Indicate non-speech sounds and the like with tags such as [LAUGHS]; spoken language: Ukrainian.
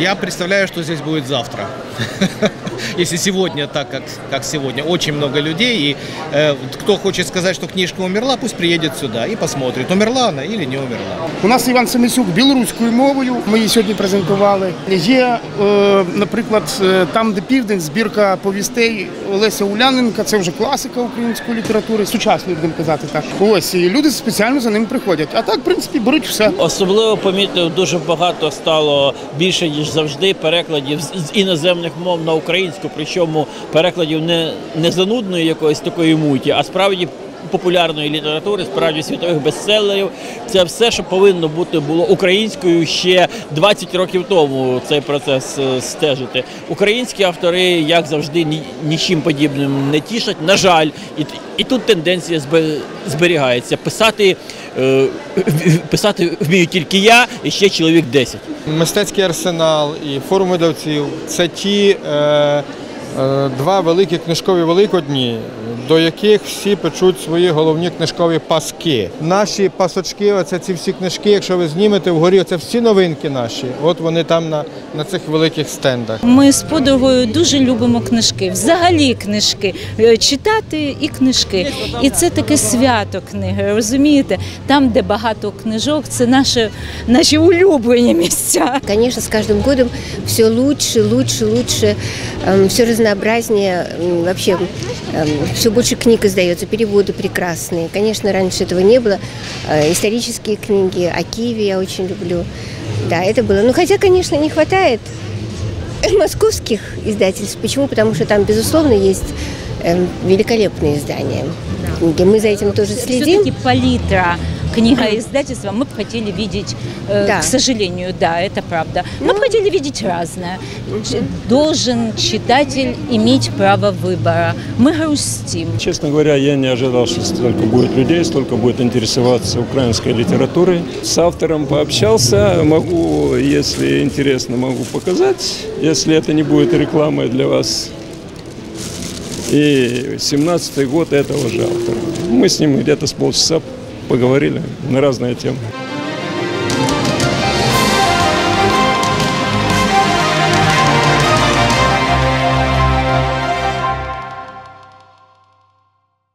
Я представляю, что здесь будет завтра. [LAUGHS] Если сегодня так, как, как сегодня, очень много людей, и э, кто хочет сказать, что книжка умерла, пусть приедет сюда и посмотрит, умерла она или не умерла. У нас Іван Семисюк білоруською мовою. Ми її сьогодні презентували. Є, е, наприклад, е, там, де південь, збірка повістей Олеся Уляненка. Це вже класика української літератури, сучасної будемо казати так. Ось і люди спеціально за ним приходять. А так, в принципі, беруть все. Особливо помітив, дуже багато стало більше ніж завжди перекладів з іноземних мов на українську, причому перекладів не, не занудної якоїсь такої муті, а справді популярної літератури, справді світових бестселерів. Це все, що повинно бути було українською ще 20 років тому. Цей процес е, стежити. Українські автори, як завжди, ні, нічим подібним не тішать. На жаль, і, і тут тенденція збе- зберігається. Писати, е, писати вмію тільки я і ще чоловік 10. Мистецький арсенал і форум видавців. Це ті е, е, два великі книжкові великодні, до яких всі печуть свої головні книжкові паски. Наші пасочки, оце ці всі книжки, якщо ви знімете вгорі, це всі новинки наші. От вони там на, на цих великих стендах. Ми з подругою дуже любимо книжки, взагалі книжки, Е, читати і книжки. І це таке свято книги, розумієте? Там, де багато книжок, це наші, наші улюблені місця. Конечно, с каждым годом все лучше, лучше, лучше, все разнообразнее, вообще все больше книг издается, переводы прекрасные. Конечно, раньше этого не было. Э, Исторические книги, о Киеве я очень люблю. Да, это было. Ну, хотя, конечно, не хватает [CLEARS THROAT] московских издательств. Почему? Потому что там, безусловно, есть эм, великолепные издания. Книги. Мы за этим тоже следим. Все-таки палитра книга издательства мы бы хотели видеть, э, Да. к сожалению, да, это правда. Мы бы хотели видеть разное. Должен читатель иметь право выбора. Мы грустим. Честно говоря, я не ожидал, что столько будет людей, столько будет интересоваться украинской литературой. С автором пообщался, могу, если интересно, могу показать, если это не будет рекламой для вас. И 17-й год этого же автора. Мы с ним где-то с полчаса поговорили на разные темы.